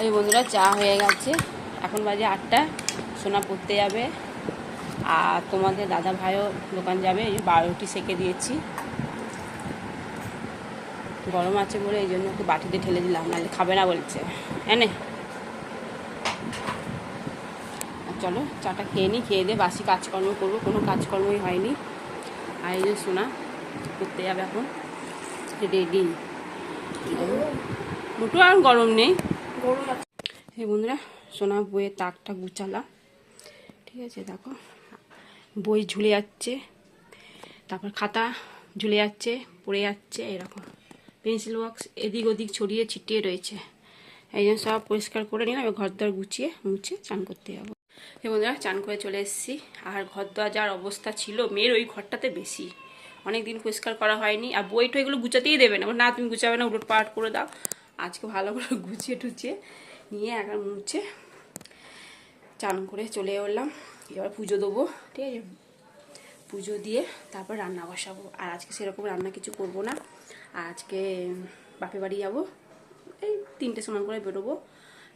ওই বন্ধুরা, চা হয়ে গেছে। এখন বাজে আটটা, সোনা পড়তে যাবে। আর তোমাদের দাদা ভাইও দোকান যাবে, এই বারোটি সেকে দিয়েছি। গরম আছে বলে এই জন্য একটু বাটিতে ঠেলে দিলাম, নাহলে খাবে না বলছে। এনে আর চলো, চাটা খেয়ে নিই, খেয়ে দিয়ে বাসি কাজকর্ম করব, কোনো কাজকর্মই হয়নি। আর এই যে সোনা করতে যাবে এখন রেডি দুটো আর গরম নেই। এই বন্ধুরা, সোনা বইয়ের তাকটা গুছালাম। ঠিক আছে, দেখো, বই ঝুলে যাচ্ছে, তারপর খাতা ঝুলে যাচ্ছে, পড়ে যাচ্ছে, এরকম। পেন্সিল বক্স এদিক ওদিক ছড়িয়ে ছিটিয়ে রয়েছে। এই জন্য সব পরিষ্কার করে নিলাম ঘর দর গুছিয়ে মুছে চান করতে যাব। এই বন্ধুরা, চান করে চলে এসেছি। আর ঘর দর যার অবস্থা ছিল, মেয়ের ওই ঘরটাতে বেশি। অনেক দিন পরিষ্কার করা হয়নি। আর বই টই এগুলো গুছাতেই দেবে না। না, তুমি গুছাবে না উলট পাট করে দাও। আজকে ভালো করে গুছিয়ে টুচিয়ে নিয়ে একবার মুছে চান করে চলে এলাম। এবার পুজো দেবো, ঠিক আছে? পুজো দিয়ে তারপর রান্না বসাবো। আর আজকে সেরকম রান্না কিছু করব না। আজকে বাপে বাড়ি যাব, এই তিনটে সময় করে বেরোবো,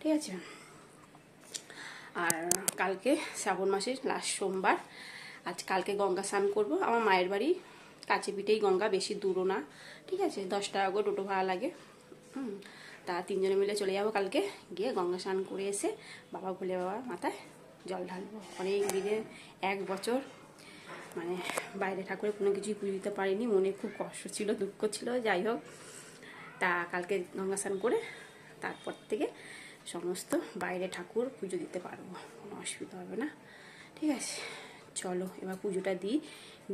ঠিক আছে? আর কালকে শ্রাবণ মাসের লাস্ট সোমবার, আজ কালকে গঙ্গা স্নান করব। আমার মায়ের বাড়ি কাছে পিঠেই গঙ্গা, বেশি দূরও না, ঠিক আছে? দশ টাকা করে টোটো ভাড়া লাগে। হুম তা তিনজনে মিলে চলে যাব কালকে। গিয়ে গঙ্গা স্নান করে এসে বাবা ভোলে বাবার মাথায় জল ঢালবো। অনেক দিনে, এক বছর। মানে বাইরে ঠাকুরের কোনো কিছুই পুজো দিতে পারিনি। মনে খুব কষ্ট ছিল, দুঃখ ছিল, যাই হোক। তা কালকে গঙ্গা স্নান করে তারপর থেকে সমস্ত বাইরে ঠাকুর পুজো দিতে পারব। কোনো অসুবিধা হবে না। ঠিক আছে, চলো এবার পুজোটা দিই।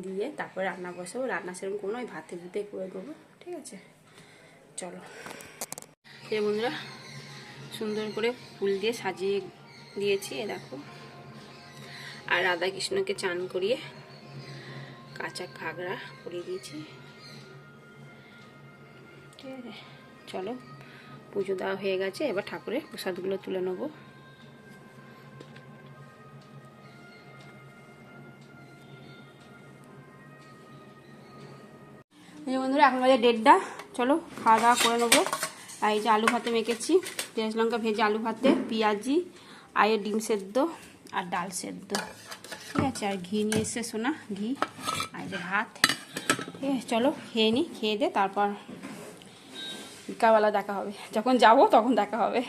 দিয়ে তারপরে রান্না বসাবো। রান্না সেরকম কোনো, ওই ভাতে ভুতে করে দেবো। ঠিক আছে, চলো। এই বন্ধুরা। সুন্দর করে ফুল দিয়ে সাজিয়ে দিয়েছি, এ দেখো। আর রাধাকৃষ্ণকে চান করিয়ে কাঁচা ঘাগরা পরিয়ে দিয়েছি। ঠিক আছে, চলো, পুজো দেওয়া হয়ে গেছে, এবার ঠাকুরের প্রসাদগুলো তুলে নেব। বন্ধুরা, এখন বাজে দেড়টা, চলো, খাওয়া দাওয়া করে নেব। আর এই যে আলু ভাতে মেখেছি। পেঁয়াজ লঙ্কা ভেজে আলু ভাতে, পেঁয়াজি আয়ের ডিম সেদ্ধ আর ডাল সেদ্ধ। ঠিক আছে, আর ঘি নিয়ে এসছে সোনা, ঘি আর যে ভাত। ঠিক আছে, চলো খেয়ে নিই খেয়ে দে, তারপর বিকালবেলা দেখা হবে। যখন যাব তখন দেখা হবে।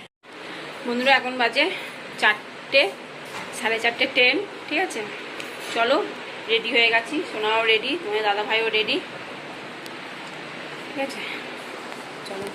বন্ধুরা, এখন বাজে চারটে, সাড়ে চারটে ট্রেন ঠিক আছে? চলো রেডি হয়ে গেছি, সোনাও রেডি তোমার দাদা ভাইও রেডি ঠিক আছে? চলো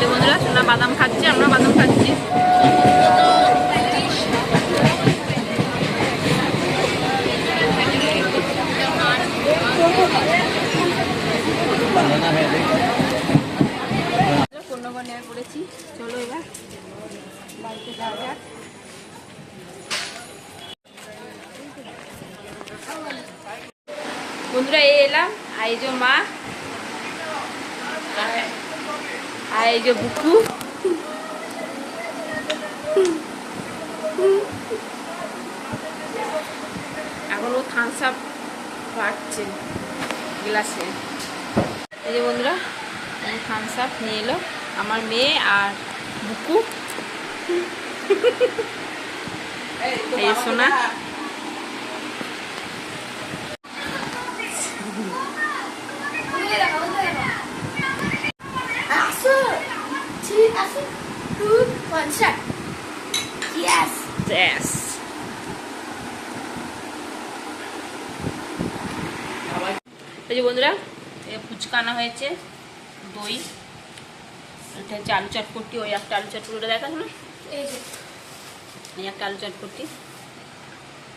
তো বন্ধুরা সোনা বাদাম খাচ্ছে আমরা বাদাম খাচ্ছি পূর্ণগর নেমে পড়েছি চলো এবার বাড়িতে যাওয়া যাক বন্ধুরা এই এলাম। আর এই যে মা আর এই যে বুকু। এখন ও থামস আপ পাচ্ছে গ্লাসে এই যে বন্ধুরা থামস আপ নিয়ে এলো। আমার মেয়ে আর বুকু। এই সোনা। One. Yes. Yes. এই যে বন্ধুরা এই ফুচকা আনা হয়েছে দই এটা হচ্ছে আলু চটপটি ওই একটা আলু চটপটিটা দেখা না এই যে এই একটা আলু চটপটি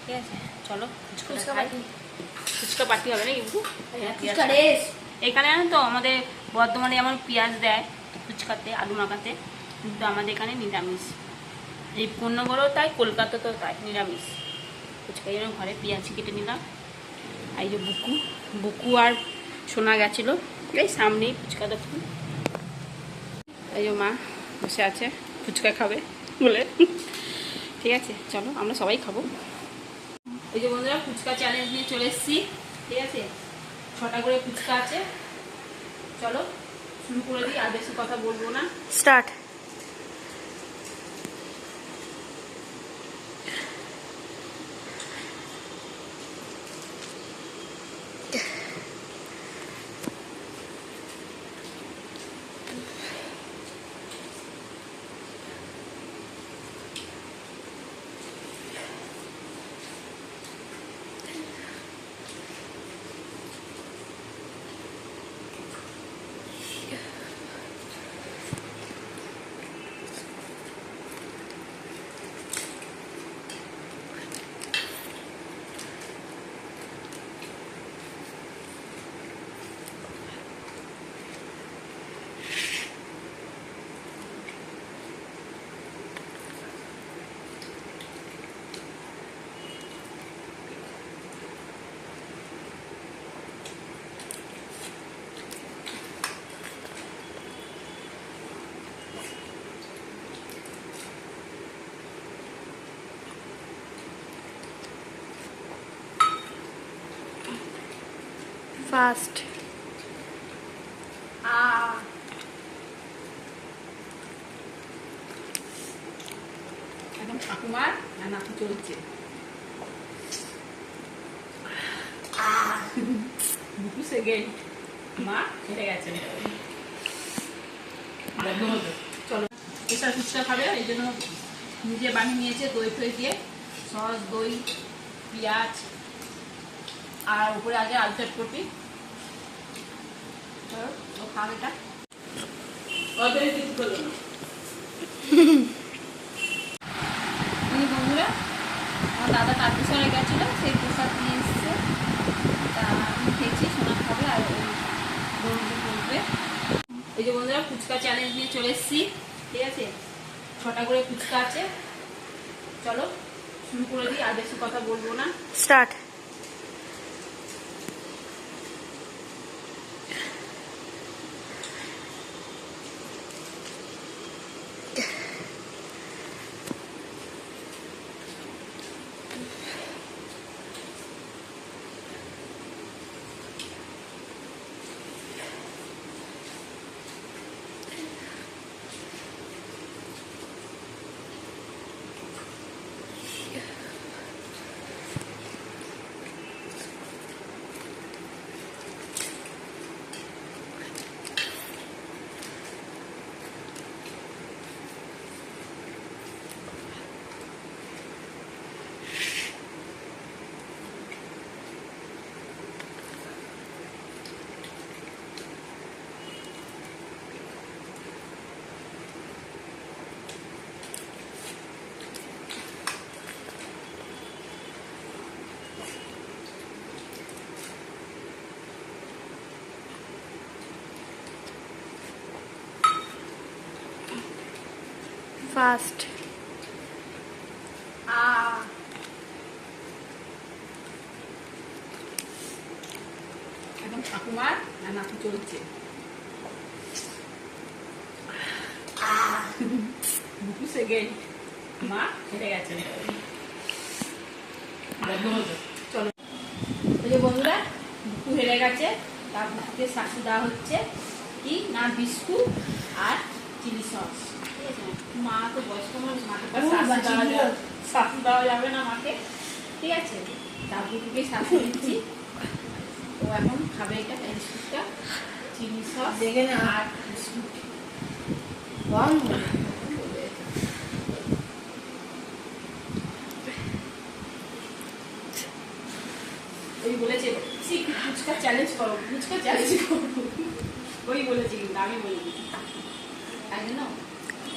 ঠিক আছে চলো ফুচকা ফুচকা পাটি। ফুচকা পাটি হবে না কিন্তু এখানে জানো তো আমাদের বর্ধমানে যেমন পেঁয়াজ দেয় ফুচকাতে আলু মাখাতে কিন্তু আমাদের এখানে নিরামিষ। এই পণ্যগুলো তাই, কলকাতাতেও তাই, নিরামিষ। ফুচকা জন্য ঘরে পেঁয়াজ কেটে নিলাম এই যে বুকু বুকু আর শোনা গেছিল। এই সামনেই ফুচকা দোকান। এই যে মা বসে আছে, ফুচকা খাবে বলে। ঠিক আছে, চলো আমরা সবাই খাব। এই যে বন্ধুরা, ফুচকা চ্যালেঞ্জ নিয়ে চলে এসেছি। ঠিক আছে? ছটা করে ফুচকা আছে। চলো, শুরু করে দিই, আর বেশি কথা বলব না। স্টার্ট। ফার্স্ট আ এখন ঠাকুমার না চলছে? বুকু সেকেন্ড মা গেছে। চলো। প্রেশার ফুচকা খাবে এই জন্য নিজে বানিয়ে নিয়েছে দই ফই দিয়ে। সস দই পেঁয়াজ আর উপরে আগে আলু চটপটি। চলো ও খাবে এটা? ওদের কিছু করল না এই বন্ধুরা সেই প্রসাদ নিয়ে এসছে। তা আমি খেয়েছি, সোনা খাবে আর বন্ধু বলবে এই যে বন্ধুরা, ফুচকা চ্যালেঞ্জ নিয়ে চলে এসেছি, ঠিক আছে? ছটা করে ফুচকা আছে। চলো, শুরু করে দিই, আর বেশি কথা বলব না। স্টার্ট। ফার্স্ট আ এখন ঠাকুমার চলছে। মা গেছে। চলো। এই যে বন্ধুরা, বুকু হেরে গেছে। তার বুকুকে শাস্তি দেওয়া হচ্ছে কি? না, বিস্কুট আর চিলি সস। মা তো বয়স্ক মানুষ মাকে তো দেওয়া যাবে না মাকে ঠিক আছে তার বুকুকে দিচ্ছি ও এখন খাবে এটা বিস্কুটটা চিনি সস দেখে না। আর বিস্কুট ফুচকা চ্যালেঞ্জ করো ফুচকা চ্যালেঞ্জ করো ওই বলেছে আমি বলিনি তাই জন্য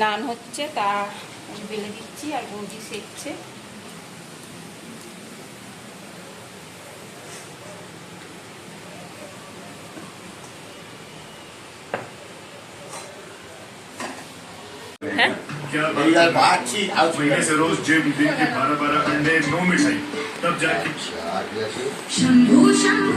নান হচ্ছে তা আমি বেলে দিচ্ছি আর বৌদি সেকছে হ্যাঁ क्या मेरी यार बातचीत आज महीने से रोज जिम दिन के बारह बारह अंडे नो मिठाई तब जाके शंभू शंभू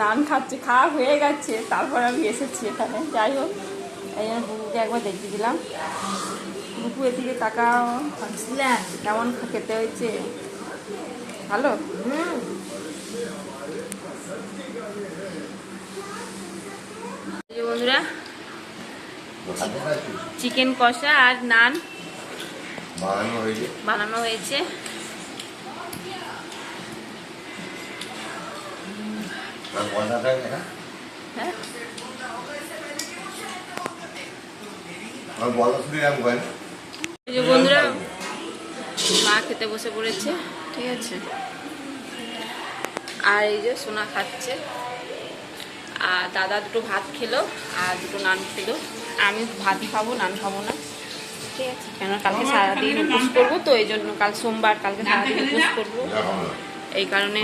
নান খাচ্ছে, খাওয়া হয়ে গেছে, তারপর আমি এসেছি এখানে। যাই হোক, এই জন্য বুকুকে একবার দেখিয়ে দিলাম। বুকু এদিকে তাকাও। কেমন খেতে হয়েছে? ভালো? বন্ধুরা, চিকেন কষা আর নান। বানানো হয়েছে। বানানো হয়েছে। হ্যাঁ। বন্ধুরা মা খেতে বসে পড়েছে ঠিক আছে? আর এই যে সোনা খাচ্ছে। আর দাদা দুটো ভাত খেলো আর দুটো নান খেলো। আমি ভাতই খাব নান খাব না। কেন কালকে সারাদিন উপোস করব তো এই জন্য কাল সোমবার কালকে সারাদিন উপোস করব। এই কারণে